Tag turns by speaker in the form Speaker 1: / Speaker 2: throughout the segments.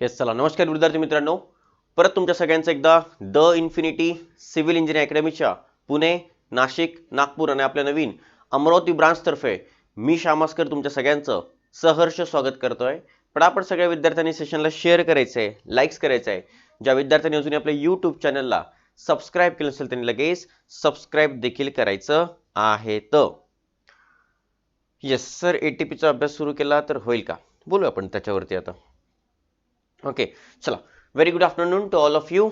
Speaker 1: Yes चला. नमस्कार विद्यार्थी मित्रांनो. परत तुमच्या सगळ्यांचं एकदा द इन्फिनिटी सिव्हिल इंजिनिअरिंग अकॅडमीच्या पुणे नाशिक नागपूर आणि आपल्या नवीन अमरावती ब्रांचतर्फे मी श्यामास्कर तुमच्या सगळ्यांचं सहर्ष स्वागत करतोय. पण आपण सगळ्या विद्यार्थ्यांनी सेशनला शेअर करायचं आहे लाईक्स करायचं आहे ज्या विद्यार्थ्यांनी अजून आपल्या यूट्यूब चॅनलला सबस्क्राईब केलं असेल त्यांनी लगेच सबस्क्राईब देखील करायचं आहे. तर येस सर ए टी पीचा अभ्यास सुरू केला तर होईल का? बोलू आपण त्याच्यावरती आता. ओके चला. Very good afternoon to all of you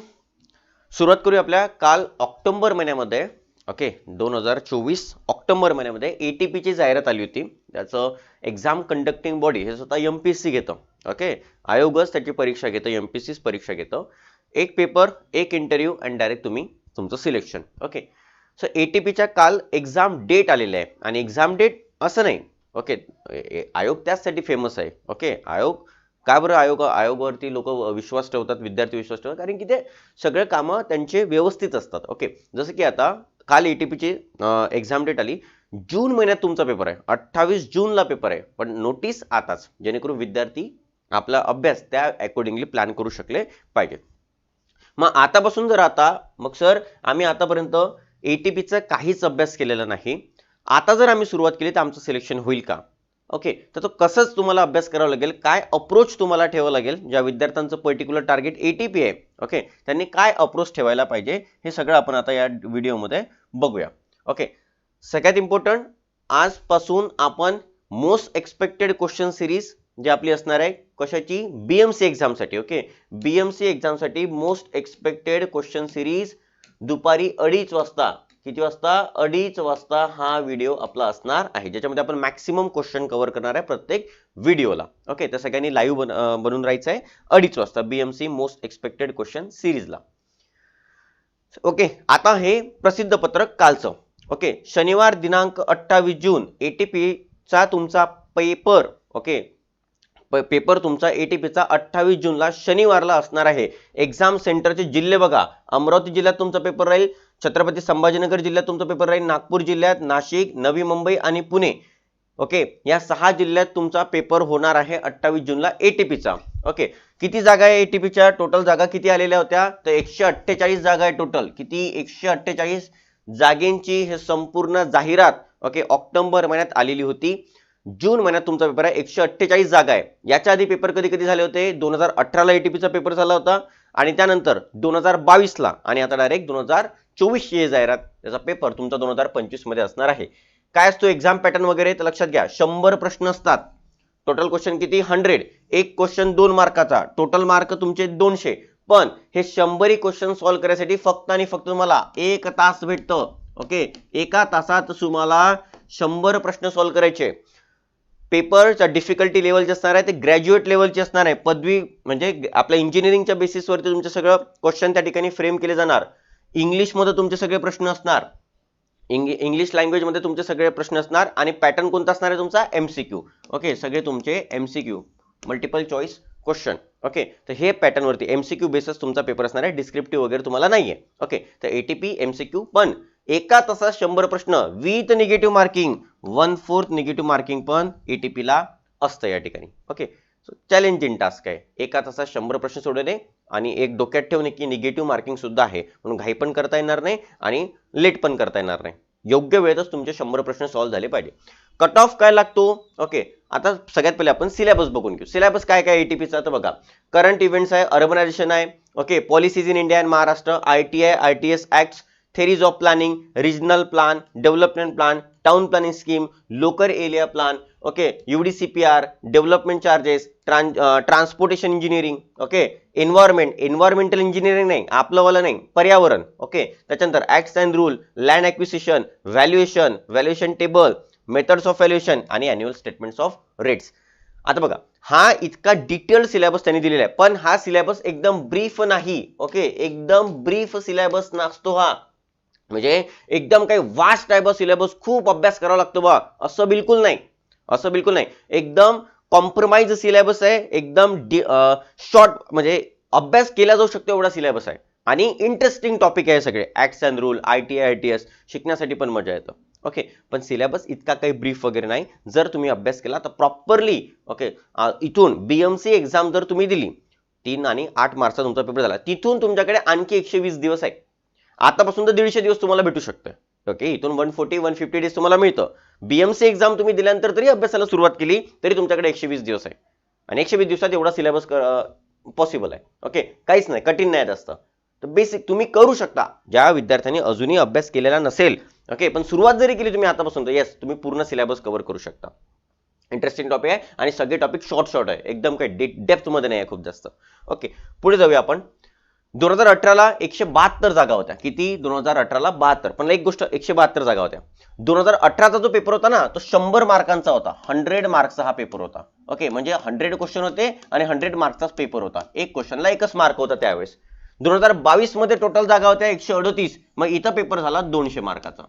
Speaker 1: सुरुवात करूया आपल्या काल ऑक्टोबर महिन्यामध्ये. ओके दोन हजार चोवीस ऑक्टोबर महिन्यामध्ये ए टी पीची जाहिरात आली होती. त्याचं एक्झाम कंडक्टिंग बॉडी हे स्वतः एम पी एस सी घेतं. ओके आयोगच त्याची परीक्षा घेतं एम पी सीच परीक्षा घेतं. एक पेपर एक इंटरव्ह्यू अँड डायरेक्ट तुम्ही तुमचं selection okay so A T पीच्या काल एक्झाम डेट आलेले आहे. आणि एक्झाम डेट असं नाही. ओके आयोग त्याचसाठी फेमस आहे. ओके आयोग का बरं आयोग आयोगावरती लोक विश्वास ठेवतात विद्यार्थी विश्वास ठेवतात? कारण की ते सगळे कामं त्यांचे व्यवस्थित असतात. ओके जसं की आता काल ई टी पीची एक्झाम डेट आली. जून महिन्यात तुमचा पेपर आहे. अठ्ठावीस जूनला पेपर आहे. पण नोटीस आताच. जेणेकरून विद्यार्थी आपला अभ्यास त्या अकॉर्डिंगली प्लॅन करू शकले पाहिजेत. मग आतापासून जर आता मग सर आम्ही आतापर्यंत ए टी पीचा काहीच अभ्यास केलेला नाही. आता जर आम्ही सुरुवात केली तर आमचं सिलेक्शन होईल का? ओके तर तो कसंच तुम्हाला अभ्यास करावा लागेल काय अप्रोच तुम्हाला ठेवावं लागेल ज्या विद्यार्थ्यांचं particular target A T P आहे ओके त्यांनी काय अप्रोच ठेवायला पाहिजे हे सगळं आपण आता या व्हिडिओमध्ये बघूया ओके सगळ्यात इम्पॉर्टंट आजपासून आपण मोस्ट एक्सपेक्टेड क्वेश्चन सिरीज जी आपली असणार आहे कशाची? बी एम सी एक्झामसाठी ओके बी एम सी एक्झामसाठी मोस्ट एक्सपेक्टेड क्वेश्चन सिरीज दुपारी अडीच वाजता किती वाजता? अडीच वाजता हा व्हिडिओ आपला असणार आहे. ज्याच्यामध्ये आपण मॅक्सिमम क्वेश्चन कव्हर करणार आहे प्रत्येक व्हिडिओला ओके तर सगळ्यांनी लाईव्ह बन बनून राहायचं आहे. अडीच वाजता बीएमसी मोस्ट एक्सपेक्टेड क्वेश्चन सिरीजला ओके आता हे प्रसिद्ध पत्रक कालचं. ओके शनिवार दिनांक अठ्ठावीस जून एटीपी चा तुमचा पेपर ओके पेपर तुमचा एटीपीचा अठ्ठावीस जूनला शनिवारला असणार आहे. एक्झाम सेंटरचे जिल्हे बघा. अमरावती जिल्ह्यात तुमचा पेपर राहील. छत्रपती संभाजीनगर जिल्ह्यात तुमचा पेपर राहील. नागपूर जिल्ह्यात नाशिक नवी मुंबई आणि पुणे. ओके या सहा जिल्ह्यात तुमचा पेपर होणार आहे अठ्ठावीस जूनला एटीपीचा ओके किती जागा आहे एटीपीच्या टोटल जागा किती आलेल्या होत्या? तर एकशे अठ्ठेचाळीस जागा आहे टोटल किती? एकशे अठ्ठेचाळीस. जागेंची हे संपूर्ण जाहिरात ओके ऑक्टोबर महिन्यात आलेली होती. जून महिन्यात तुमचा पेपर आहे एकशे अठ्ठेचाळीस जागा आहे. याच्या आधी पेपर कधी कधी झाले होते? दोन हजार अठराला एटीपीचा पेपर झाला होता. आणि त्यानंतर दोन हजार बावीसला आणि आता डायरेक्ट दोन हजार चोवीसची जाहिरात त्याचा पेपर तुमचा दोन हजार पंचवीसमध्ये असणार आहे. काय असतो एक्झाम पॅटर्न वगैरे? तर लक्षात घ्या शंभर प्रश्न असतात. टोटल क्वेश्चन किती? हंड्रेड एक क्वेश्चन दोन मार्काचा. टोटल मार्क तुमचे दोनशे. पण हे शंभरी क्वेश्चन सॉल्व्ह करण्यासाठी फक्त आणि फक्त तुम्हाला एक तास भेटतं. ओके एका तासात तुम्हाला शंभर प्रश्न सॉल्व्ह करायचे. पेपरच्या डिफिकल्टी लेवलचे असणार आहे ते ग्रॅज्युएट लेवलचे असणार आहे. पदवी म्हणजे आपल्या इंजिनिअरिंगच्या बेसिसवरती तुमचं सगळं क्वेश्चन त्या ठिकाणी फ्रेम केले जाणार. इंग्लिशमध्ये तुमचे सगळे प्रश्न असणार. इंग इंग्लिश लँग्वेजमध्ये तुमचे सगळे प्रश्न असणार आणि पॅटर्न कोणता असणार आहे तुमचा? एमसीक्यू ओके सगळे तुमचे MCQ multiple choice question okay तर हे पॅटर्नवरती एमसीक्यू बेसिस तुमचा पेपर असणार आहे. डिस्क्रिप्टिव्ह वगैरे तुम्हाला नाहीये. ओके तर एटीपी एमसीक्यू पण एका तासात शंभर प्रश्न with negative marking one fourth negative marking पण ए टी पीला असतं या ठिकाणी. ओके चॅलेंजिंग टास्क आहे. एका तासात शंभर प्रश्न सोडवणे आणि एक डोक्यात ठेवणे की निगेटिव्ह मार्किंग सुद्धा आहे. म्हणून घाई पण करता येणार नाही आणि लेट पण करता येणार नाही. योग्य वेळेतच तुमचे शंभर प्रश्न सॉल्व्ह झाले पाहिजे. कट ऑफ काय लागतो? ओके आता सगळ्यात पहिले आपण सिलेबस बघून घेऊ. सिलेबस काय काय एटीपीचा तर बघा. करंट इव्हेंट्स आहे अर्बनायझेशन आहे. Okay policies in India and Maharashtra I T I I T S act theories of planning regional plan development plan, town planning scheme planning area local okay UD C P R development charges uh, transportation engineering okay environment environmental engineering नाही आपलंवालं नाही पर्यावरण okay त्याच्यानंतर acts and rule land acquisition valuation valuation table methods of valuation आणि annual statements of rates आता बघा हा इतका डिटेल्ड सिलेबस त्यांनी दिलेला आहे पण हा सिलेबस एकदम ब्रीफ नाही ओके एकदम ब्रीफ सिलेबस नसतो हा. म्हणजे एकदम काही वास्ट टाईप सिलेबस खूप अभ्यास करावा लागतो बा असं बिलकुल नाही. असं बिलकुल नाही. एकदम कॉम्प्रोमाइज सिलेबस आहे. एकदम शॉर्ट म्हणजे अभ्यास केला जाऊ शकतो एवढा सिलेबस आहे. आणि इंटरेस्टिंग टॉपिक आहे सगळे. Acts and rule I T I T S शिकण्यासाठी पण मजा येतं. ओके पण सिलेबस इतका काही ब्रीफ वगैरे नाही. जर तुम्ही अभ्यास केला तर प्रॉपरली ओके इथून बीएमसी एक्झाम जर तुम्ही दिली तीन आणि आठ मार्चचा तुमचा पेपर झाला तिथून तुमच्याकडे आणखी एकशे वीस दिवस आहे. आतापासून तर दीडशे दिवस तुम्हाला भेटू शकतं ओके इथून one forty one fifty days तुम्हाला मिळतं. बीएमसी एक्झाम तुम्ही दिल्यानंतर तरी अभ्यासाला सुरुवात केली तरी तुमच्याकडे एकशे वीस दिवस आहे. आणि एकशे वीस दिवसात एवढा सिलेबस पॉसिबल आहे. ओके काहीच नाही कठीण नाही जास्त. तर बेसिक तुम्ही करू शकता. ज्या विद्यार्थ्यांनी अजूनही अभ्यास केलेला नसेल ओके पण सुरुवात जरी केली तुम्ही आतापासून तर येस तुम्ही पूर्ण सिलेबस कव्हर करू शकता. इंटरेस्टिंग टॉपिक आहे आणि सगळे टॉपिक शॉर्ट शॉर्ट आहे. एकदम काही डे मध्ये नाही आहे खूप जास्त. ओके पुढे जाऊया आपण. दोन हजार अठराला एकशे बहात्तर जागा होत्या. किती? दोन हजार अठराला बहात्तर. पण एक गोष्ट एकशे बहात्तर जागा होत्या. दोन हजार अठराचा जो पेपर होता ना तो शंभर मार्कांचा होता. हंड्रेड मार्क्सचा हा पेपर होता. ओके म्हणजे हंड्रेड क्वेश्चन होते आणि हंड्रेड मार्क्सचाच पेपर होता. एक क्वेश्चनला एकच मार्क होता त्यावेळेस. दोन हजार बावीसमध्ये टोटल जागा होत्या एकशे अडतीस. मग इथं पेपर झाला दोनशे मार्काचा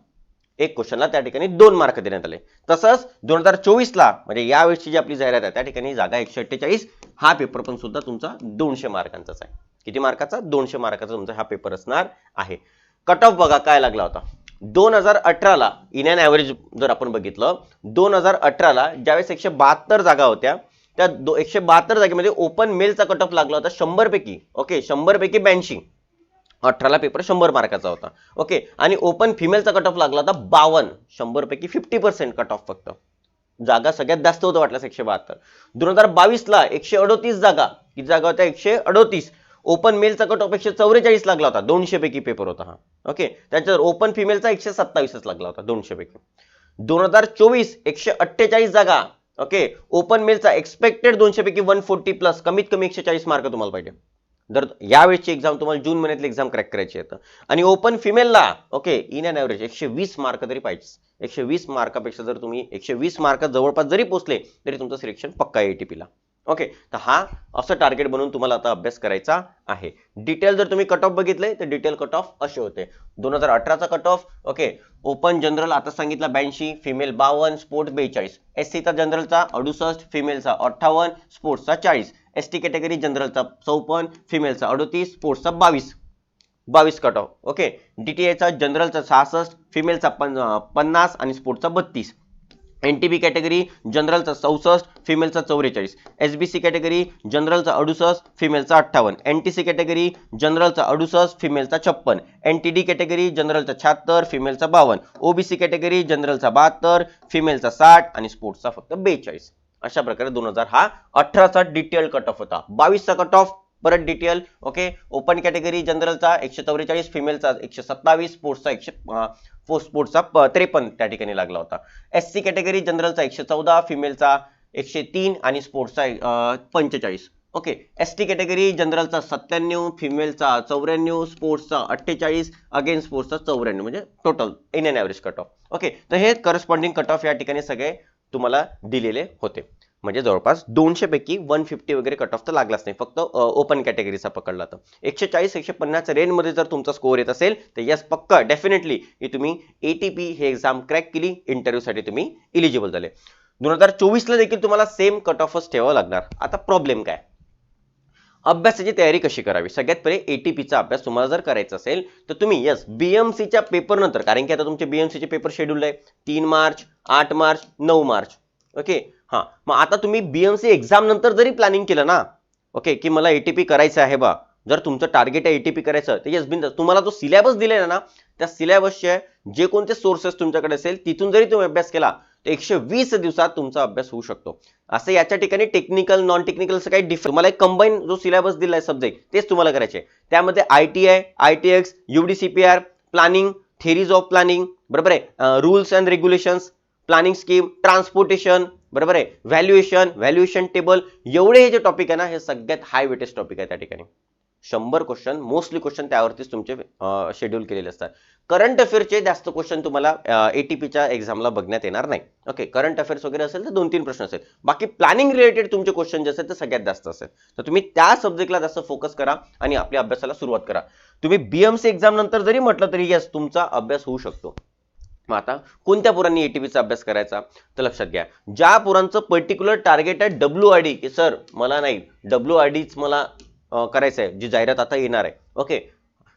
Speaker 1: एक क्वेश्चनला त्या ठिकाणी दोन मार्क देण्यात आले. तसंच दोन हजार चोवीसला म्हणजे यावेळेसची जी आपली जाहिरात आहे त्या ठिकाणी जागा एकशे अठ्ठेचाळीस. हा पेपर पण सुद्धा तुमचा दोनशे मार्कांचाच आहे. किती मार्काचा? दोनशे मार्काचा तुमचा हा पेपर असणार आहे. कट ऑफ बघा काय लागला होता. दोन हजार अठराला इन अँड ॲव्हरेज जर आपण बघितलं दोन हजार अठराला ज्यावेळेस एकशे बहात्तर जागा होत्या त्या दो एकशे बहात्तर जागेमध्ये ओपन मेलचा कट ऑफ लागला होता शंभरपैकी. ओके शंभर पैकी ब्याऐंशी. अठराला पेपर शंभर मार्काचा होता. ओके आणि ओपन फिमेलचा कट ऑफ लागला होता बावन्न. शंभरपैकी फिफ्टी पर्सेंट कट ऑफ फक्त. जागा सगळ्यात जास्त होतं वाटलं एकशे बहात्तर. दोन हजार बावीसला एकशे अडोतीस जागा. किती जागा होत्या? एकशे अडोतीस. ओपन मेलचा कट ऑफ एकशे चौवेचाळीस लागला होता. दोनशे पैकी पेपर होता हा. ओके त्याच्यावर ओपन फिमेलचा एकशे सत्तावीसच लागला होता दोनशे पैकी दोन हजार चोवीस एकशे अठ्ठेचाळीस जागा. ओके ओपन मेलचा एक्सपेक्टेड दोनशे पैकी वन फोर्टी प्लस कमीत कमी एकशे चाळीस मार्क तुम्हाला पाहिजे. जर यावेळेसची एक्झाम तुम्हाला जून महिन्यातली एक्झाम क्रॅक करायची आहे आणि ओपन फिमेलला ओके इन अँड ॲव्हरेज एकशे वीस मार्क तरी पाहिजे एकशे वीस मार्कापेक्षा जर तुम्ही एकशे वीस मार्क जवळपास जरी पोहोचले तरी तुमचं सिलेक्शन पक्का आहे ला. ओके तर हा असं टार्गेट बनवून तुम्हाला आता अभ्यास करायचा आहे. डिटेल जर तुम्ही कट ऑफ बघितले तर डिटेल कट ऑफ असे होते. दोन हजार अठराचा cut off okay open general आता सांगितलं ब्याऐंशी फिमेल बावन्न स्पोर्ट्स बेचाळीस. एस सीचा जनरलचा अडुसष्ट फिमेलचा अठ्ठावन्न स्पोर्ट्सचा चाळीस. एस टी कॅटेगरी जनरलचा चौपन्न फिमेलचा अडोतीस स्पोर्ट्सचा बावीस. बावीस कट ऑफ ओके एचा जनरलचा सहासष्ट फिमेलचा पन्नास आणि स्पोर्ट्सचा बत्तीस. एन टी बी कॅटेगरी जनरलचा चौसष्ट फिमेलचा चौवेचाळीस. एस बी सी कॅटेगरी जनरलचा अडुसष्ट फिमेलचा अठ्ठावन्न. एन टी सी कॅटेगरी जनरलचा अडुसष्ट फिमेलचा छप्पन. एन टी डी कॅटेगरी जनरलचा शहात्तर फिमेलचा बावन्न. ओबीसी कॅटेगरी जनरलचा बहात्तर फिमेलचा साठ आणि स्पोर्ट्सचा फक्त बेचाळीस. अशा प्रकारे दोन हजार हा अठराचा डिटेल कट ऑफ होता. बावीसचा कट ऑफ परत डिटेल ओके ओपन कॅटेगरी जनरलचा एकशे चौवेचाळीस फिमेलचा एकशे सत्तावीस स्पोर्ट्सचा एकशे स्पोर्ट्सचा त्रेपन्न त्या ठिकाणी लागला होता. एस सी कॅटेगरी जनरलचा एकशे चौदा फिमेलचा एकशे तीन आणि स्पोर्ट्सचा पंचेचाळीस. ओके एस टी कॅटेगरी जनरलचा सत्त्याण्णव फिमेलचा चौऱ्याण्णव स्पोर्ट्सचा अठ्ठेचाळीस अगेन स्पोर्ट्सचा चौऱ्याण्णव म्हणजे total in and average cut off okay तर हे करस्पॉन्डिंग कट ऑफ या ठिकाणी सगळे तुम्हाला दिलेले होते. म्हणजे जवळपास दोनशे पैकी वन फिफ्टी वगैरे कट ऑफ तर लागलाच नाही. फक्त ओपन कॅटेगरीचा पकडला तर. एकशे चाळीस एकशे पन्नास रेंजमध्ये जर तुमचा स्कोअर येत असेल तर यस पक्का डेफिनेटली की तुम्ही एटीपी हे एक्झाम क्रॅक केली इंटरव्ह्यूसाठी तुम्ही इलिजिबल झाले. दोन हजार चोवीसला देखील तुम्हाला सेम कट ऑफच ठेवावं लागणार. आता प्रॉब्लेम काय? अभ्यासाची तयारी कशी करावी? सगळ्यात पहिले एटीपीचा अभ्यास तुम्हाला जर करायचा असेल तर तुम्ही यस बीएमसीच्या पेपर नंतर कारण की आता तुमचे बीएमसीचे पेपर शेड्यूल आहे. तीन मार्च आठ मार्च नऊ मार्च. ओके हां. मग आता तुम्ही बीएमसी एक्झाम नंतर जरी प्लॅनिंग केलं ना ओके की मला एटीपी करायचं आहे बा जर तुमचं टार्गेट आहे ए टी पी करायचं तर यस बिन तुम्हाला जो सिलेबस दिलेला ना त्या सिलेबसचे जे कोणते सोर्सेस तुमच्याकडे असेल तिथून जरी तुम्ही अभ्यास केला तर एकशे वीस दिवसात तुमचा अभ्यास होऊ शकतो. असं याच्या ठिकाणी टेक्निकल नॉन टेक्निकल असं काही डिफरंट तुम्हाला एक कंबाईन जो सिलेबस आहे सब्जेक्ट तेच तुम्हाला करायचे. त्यामध्ये I T I I T X R planning theories of planning बरोबर आहे? Rules and regulations planning scheme transportation बरोबर आहे? व्हॅल्युएशन व्हॅल्युएशन टेबल एवढे हे जे टॉपिक आहे ना हे सगळ्यात हाय वेटेज टॉपिक आहे त्या ठिकाणी. शंभर क्वेश्चन मोस्टली क्वेश्चन त्यावरतीच तुमचे शेड्यूल केलेले असतात. करंट अफेअरचे जास्त क्वेश्चन तुम्हाला एटीपीच्या एक्झामला बघण्यात येणार नाही. ओके करंट अफेअर्स वगैरे असेल तर दोन तीन प्रश्न असेल. बाकी प्लॅनिंग रिलेटेड तुमचे क्वेश्चन जे असेल ते सगळ्यात जास्त असेल. तर तुम्ही त्या सब्जेक्टला जास्त फोकस करा आणि आपल्या अभ्यासाला सुरुवात करा. तुम्ही बीएमसी एक्झाम नंतर जरी म्हटलं तरी यस तुमचा अभ्यास होऊ शकतो. मग आता कोणत्या पुरांनी एटीपीचा अभ्यास करायचा? तर लक्षात घ्या. ज्या पुरांचं पर्टिक्युलर टार्गेट आहे डब्ल्यू आय डी की सर मला नाही डब्ल्यू आय डीच मला करायचं आहे जी जाहिरात आता येणार आहे. ओके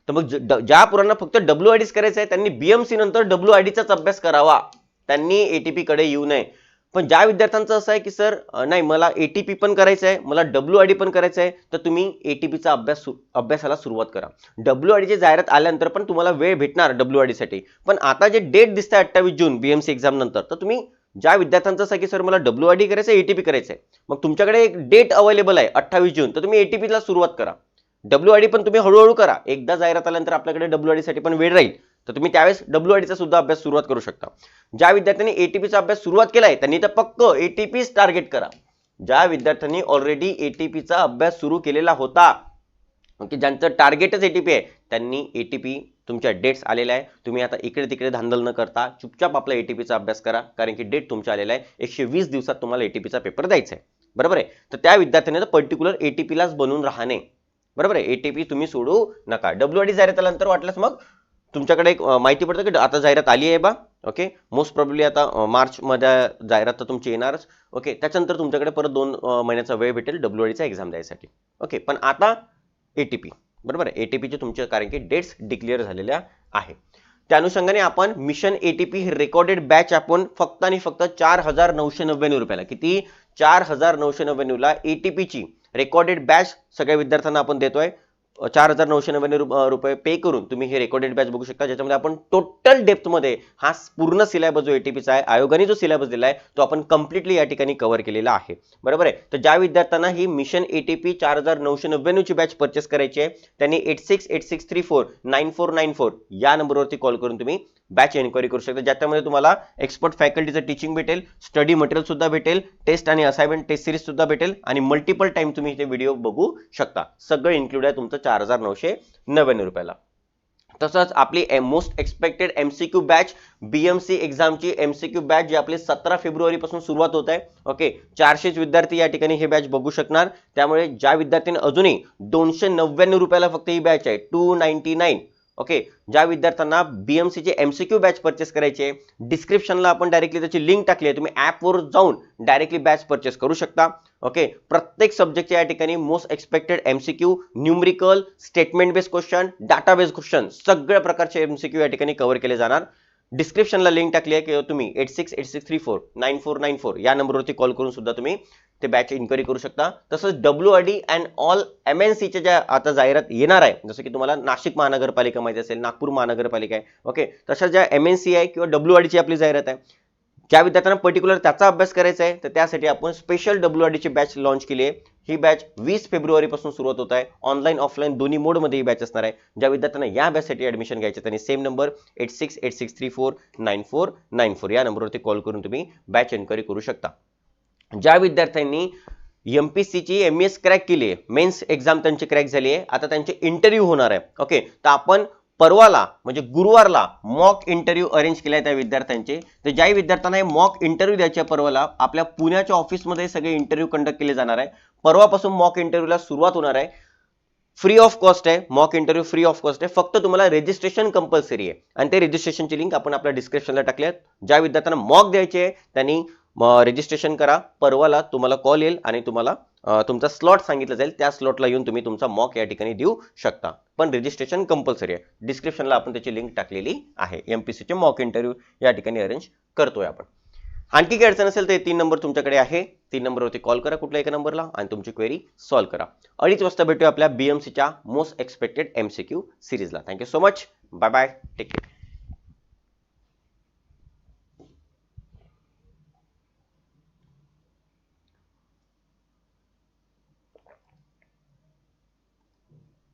Speaker 1: तर मग ज्या पुरांना फक्त डब्ल्यू आय डीच करायचं आहे त्यांनी बीएमसी नंतर डब्ल्यू आय डीचाच अभ्यास करावा. त्यांनी एटीपीकडे येऊ नये. पण ज्या विद्यार्थ्यांचं असं आहे की सर नाही मला ए टी पी पण करायचं आहे मला डब्ल्यू आय डी पण करायचं आहे तर तुम्ही ए टी पीचा अभ्यास सु- अभ्यासाला सुरुवात करा. डब्ल्यू आय डीची जाहिरात आल्यानंतर पण तुम्हाला वेळ भेटणार डब्ल्यू आय डीसाठी पण आता जे डेट दिसतं आहे अठ्ठावीस जून बी एम सी एक्झाम नंतर तर तुम्ही ज्या विद्यार्थ्यांचं असं आहे की सर मला डब्ल्यू आय डी करायचं आहे ए टी पी करायचं आहे. मग तुमच्याकडे एक डेट अवेलेबल आहे अठ्ठावीस जून तर तुम्ही ए टी पीला सुरुवात करा. डब्ल्यू आय डी पण तुम्ही हळूहळू करा. एकदा जाहिरात आल्यानंतर आपल्याकडे डब्ल्यू आय डीसाठी पण वेळ राहील. तर तुम्ही त्यावेळेस डब्ल्यू आय डीचा सुद्धा अभ्यास सुरुवात करू शकता. ज्या विद्यार्थ्यांनी एटीपीचा अभ्यास सुरुवात केलाय त्यांनी तर पक्क एटीपीच टार्गेट करा. ज्या विद्यार्थ्यांनी ऑलरेडी एटीपीचा अभ्यास सुरू केलेला होता ओके ज्यांचं टार्गेटच एटीपी आहे त्यांनी एटीपी तुमच्या डेट्स आलेल्या आहे. तुम्ही आता इकडे तिकडे धांदल न करता चुपचाप आपला एटीपीचा अभ्यास करा कारण की डेट तुमच्या आलेला आहे. एकशे वीस दिवसात तुम्हाला एटीपीचा पेपर द्यायचा आहे. बरोबर आहे? तर त्या विद्यार्थ्यांनी तर पर्टिक्युलर एटीपीलाच बनवून राहणे. बरोबर आहे? एटीपी तुम्ही सोडू नका. डब्ल्यू डी जाहिरात आल्यानंतर वाटल्यास मग तुमच्याकडे एक माहिती पडतं की आता जाहिरात आली आहे बा ओके? मोस्ट प्रॉब्ली आता मार्चमध्ये जाहिरात तर तुमची येणारच ओके? त्याच्यानंतर तुमच्याकडे परत दोन महिन्याचा वेळ भेटेल डब्ल्यू डीचा एक्झाम द्यायसाठी ओके? पण आता ए टी पी बरोबर आहे? एटीपीचे तुमचे कारण की डेट्स डिक्लेअर झालेल्या आहे. त्या अनुषंगाने आपण मिशन ए टी पी ही रेकॉर्डेड बॅच आपण फक्त आणि फक्त चार हजार नऊशे नव्याण्णव रुपयाला किती? चार हजार नऊशे नव्याण्णवला ए टी पीची रेकॉर्डेड बॅच सगळ्या विद्यार्थ्यांना आपण देतोय. चार हजार नऊशे नव्याण्णव रुपये पे करून तुम्ही हे रेकॉर्डेड बॅच बघू शकता. ज्याच्यामध्ये आपण टोटल डेप्थमध्ये हा पूर्ण सिलेबस जो एटीपीचा आहे आयोगाने जो सिलेबस दिला आहे तो आपण कम्प्लिटली या ठिकाणी कव्हर केलेला आहे. बरोबर आहे? तर ज्या विद्यार्थ्यांना ही मिशन एटीपी चार हजार नऊशे नव्याण्णवची बॅच परचेस करायची आहे त्यांनी eight six eight six three four nine four nine four या नंबरवरती कॉल करून तुम्ही बॅच एन्क्वायरी करू शकता. ज्याच्यामध्ये तुम्हाला एक्सपर्ट फॅकल्टीचं टीचिंग भेटेल स्टडी मटेरियल सुद्धा भेटेल टेस्ट आणि असाइनमेंट टेस्ट सिरीज सुद्धा भेटेल आणि मल्टिपल टाइम तुम्ही इथे व्हिडिओ बघू शकता. सगळं इन्क्लूड आहे तुमचं चार हजार नऊशे नव्याण्णव रुपयाला. तसंच आपली most expected MCQ batch BMC एक्झामची MCQ batch जी आपली सतरा फेब्रुवारी पासून सुरुवात होत आहे ओके चारशेच विद्यार्थी या ठिकाणी हे बॅच बघू शकणार. त्यामुळे ज्या विद्यार्थ्यांनी अजूनही दोनशे नव्याण्णव रुपयाला फक्त ही बॅच आहे टू नाईन्टी नाईन ओके ज्या विद्यार्थ्यांना बीएमसीचे एमसीक्यू बॅच परचेस करायचे डिस्क्रिप्शनला आपण डायरेक्टली त्याची लिंक टाकली आहे. तुम्ही ॲपवर जाऊन डायरेक्टली बॅच परचेस करू शकता. ओके प्रत्येक सब्जेक्टच्या या ठिकाणी most expected MCQ numerical statement based question data based question सगळ्या प्रकारचे एमसीक्यू या ठिकाणी कव्हर केले जाणार. डिस्क्रिप्शनला लिंक टाकली आहे किंवा तुम्ही eight six eight six three four nine four nine four या नंबरवरती कॉल करून सुद्धा तुम्ही ते बॅच इन्क्वायरी करू शकता. तसंच W I D and all M N सीच्या ज्या आता जाहिरात येणार आहे जसं की तुम्हाला नाशिक महानगरपालिका माहिती असेल नागपूर महानगरपालिका आहे ओके तशा ज्या एम एन सी आहे किंवा डब्ल्यू आर डीची आपली जाहिरात आहे ज्या विद्यार्थ्यांना पर्टिक्युलर त्याचा अभ्यास करायचा आहे तर त्यासाठी आपण स्पेशल डब्ल्यू आर डीची बॅच लॉन्च केली आहे. ही बॅच वीस फेब्रुवारीपासून सुरुवात होत आहे. ऑनलाईन ऑफलाईन दोन्ही मोडमध्ये ही बॅच असणार आहे. ज्या विद्यार्थ्यांना या बॅचसाठी ऍडमिशन घ्यायचे त्यांनी same number eight six eight six three four nine four nine four या नंबरवरती कॉल करून तुम्ही बॅच एन्क्वायरी करू शकता. ज्या विद्यार्थ्यांनी एम पी सीची एम एस क्रॅक केली आहे मेन्स एक्झाम त्यांची क्रॅक झाली आहे आता त्यांचे इंटरव्ह्यू होणार आहे. ओके तर आपण परवाला म्हणजे गुरुवारला मॉक इंटरव्ह्यू अरेंज केले त्या विद्यार्थ्यांचे. तर ज्याही विद्यार्थ्यांना हे मॉक इंटरव्ह्यू द्यायच्या परवाला आपल्या पुण्याच्या ऑफिसमध्ये सगळे इंटरव्ह्यू कंडक्ट केले जाणार आहे. परवापासून मॉक इंटरव्ह्यूला सुरुवात होणार आहे. फ्री ऑफ कॉस्ट आहे mock interview free of cost आहे. फक्त तुम्हाला रजिस्ट्रेशन कंपल्सरी आहे. आणि ते रजिस्ट्रेशनची लिंक आपण आपल्या डिस्क्रिप्शनला टाकली ज्या विद्यार्थ्यांना मॉक द्यायचे आहे त्यांनी रजिस्ट्रेशन करा. परवाला तुम्हाला कॉल येईल आणि तुम्हाला तुमचा स्लॉट सांगितलं जाईल. त्या स्लॉटला येऊन तुम्ही तुमचा मॉक या ठिकाणी देऊ शकता. पण रजिस्ट्रेशन कंपल्सरी आहे. डिस्क्रिप्शनला आपण त्याची लिंक टाकलेली आहे. एमपीसीचे मॉक इंटरव्ह्यू या ठिकाणी अरेंज करतोय आपण. आणखी काही अडचण असेल तर तीन नंबर तुमच्याकडे आहे. तीन नंबरवरती कॉल करा कुठल्या एका नंबरला आणि तुमची क्वेरी सॉल्व्ह करा. अडीच वाजता भेटूया आपल्या बीएमसीच्या most expected M C Q सिरीजला thank you so much bye bye take care